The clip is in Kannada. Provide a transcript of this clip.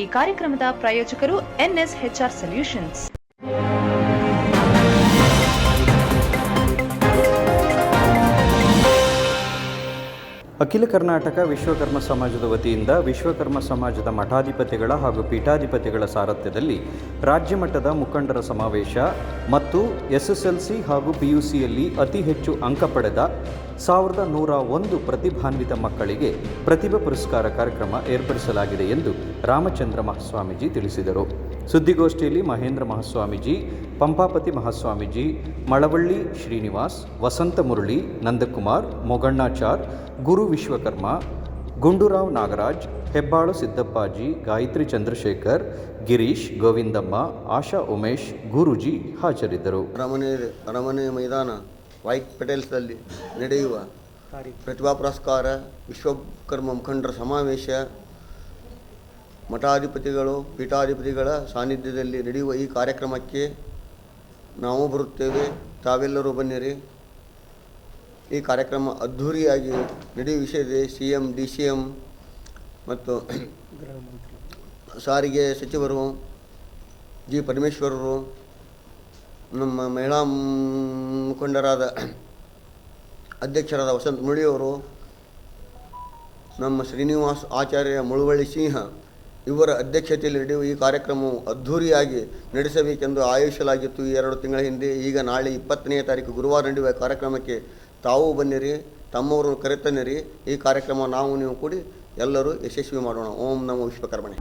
ಈ ಕಾರ್ಯಕ್ರಮದ ಪ್ರಾಯೋಜಕರು ಎನ್ಎಸ್ಎಚ್ಆರ್ ಸೊಲ್ಯೂಷನ್ಸ್. ಅಖಿಲ ಕರ್ನಾಟಕ ವಿಶ್ವಕರ್ಮ ಸಮಾಜದ ವತಿಯಿಂದ ವಿಶ್ವಕರ್ಮ ಸಮಾಜದ ಮಠಾಧಿಪತಿಗಳ ಹಾಗೂ ಪೀಠಾಧಿಪತಿಗಳ ಸಾರಥ್ಯದಲ್ಲಿ ರಾಜ್ಯ ಮಟ್ಟದ ಮುಖಂಡರ ಸಮಾವೇಶ ಮತ್ತು ಎಸ್ಎಸ್ಎಲ್ಸಿ ಹಾಗೂ ಪಿಯುಸಿಯಲ್ಲಿ ಅತಿ ಹೆಚ್ಚು ಅಂಕ ಪಡೆದ ಸಾವಿರದ ನೂರ ಒಂದು ಪ್ರತಿಭಾನ್ವಿತ ಮಕ್ಕಳಿಗೆ ಪ್ರತಿಭಾ ಪುರಸ್ಕಾರ ಕಾರ್ಯಕ್ರಮ ಏರ್ಪಡಿಸಲಾಗಿದೆ ಎಂದು ರಾಮಚಂದ್ರ ಮಹಾಸ್ವಾಮೀಜಿ ತಿಳಿಸಿದರು. ಸುದ್ದಿಗೋಷ್ಠಿಯಲ್ಲಿ ಮಹೇಂದ್ರ ಮಹಾಸ್ವಾಮೀಜಿ, ಪಂಪಾಪತಿ ಮಹಾಸ್ವಾಮೀಜಿ, ಮಳವಳ್ಳಿ ಶ್ರೀನಿವಾಸ್, ವಸಂತ ಮುರಳಿ, ನಂದಕುಮಾರ್, ಮೊಗಣ್ಣಾಚಾರ್, ಗುರು ವಿಶ್ವಕರ್ಮ, ಗುಂಡೂರಾವ್ ನಾಗರಾಜ್, ಹೆಬ್ಬಾಳು ಸಿದ್ದಪ್ಪಾಜಿ, ಗಾಯತ್ರಿ ಚಂದ್ರಶೇಖರ್, ಗಿರೀಶ್ ಗೋವಿಂದಮ್ಮ, ಆಶಾ ಉಮೇಶ್, ಗುರುಜಿ ಹಾಜರಿದ್ದರು. ಅರಮನೆ ಅರಮನೆ ಮೈದಾನ ವೈಟ್ ಪೆಟೇಲ್ಸ್ನಲ್ಲಿ ನಡೆಯುವ ಪ್ರತಿಭಾ ಪುರಸ್ಕಾರ ವಿಶ್ವಕರ್ಮ ಮುಖಂಡರ ಸಮಾವೇಶ ಮಠಾಧಿಪತಿಗಳು ಪೀಠಾಧಿಪತಿಗಳ ಸಾನ್ನಿಧ್ಯದಲ್ಲಿ ನಡೆಯುವ ಈ ಕಾರ್ಯಕ್ರಮಕ್ಕೆ ನಾವು ಬರುತ್ತೇವೆ. ತಾವೆಲ್ಲರೂ ಬನ್ನಿರಿ. ಈ ಕಾರ್ಯಕ್ರಮ ಅದ್ಧೂರಿಯಾಗಿ ನಡೆಯುವ ವಿಷಯದೆ C M D C M ಮತ್ತು ಸಾರಿಗೆ ಸಚಿವರು ಜಿ ಪರಮೇಶ್ವರರು ನಮ್ಮ ಮಹಿಳಾ ಮುಖಂಡರಾದ ಅಧ್ಯಕ್ಷರಾದ ವಸಂತ ಮುಳಿಯವರು ನಮ್ಮ ಶ್ರೀನಿವಾಸ್ ಆಚಾರ್ಯ ಮುಳುವಳ್ಳಿ ಸಿಂಹ ಇವರ ಅಧ್ಯಕ್ಷತೆಯಲ್ಲಿ ನಡೆಯುವ ಈ ಕಾರ್ಯಕ್ರಮವು ಅದ್ಧೂರಿಯಾಗಿ ನಡೆಸಬೇಕೆಂದು ಆಯೋಜಿಸಲಾಗಿತ್ತು. ಈ ಎರಡು ತಿಂಗಳ ಹಿಂದೆ ಈಗ ನಾಳೆ ಇಪ್ಪತ್ತನೇ ತಾರೀಕು ಗುರುವಾರ ನಡೆಯುವ ಕಾರ್ಯಕ್ರಮಕ್ಕೆ ತಾವು ಬನ್ನಿರಿ, ತಮ್ಮವರನ್ನು ಕರೆತನ್ನಿರಿ. ಈ ಕಾರ್ಯಕ್ರಮ ನಾವು, ನೀವು ಕೂಡಿ ಎಲ್ಲರೂ ಯಶಸ್ವಿ ಮಾಡೋಣ. ಓಂ ನಮೋ ವಿಶ್ವಕರ್ಮಣೆ.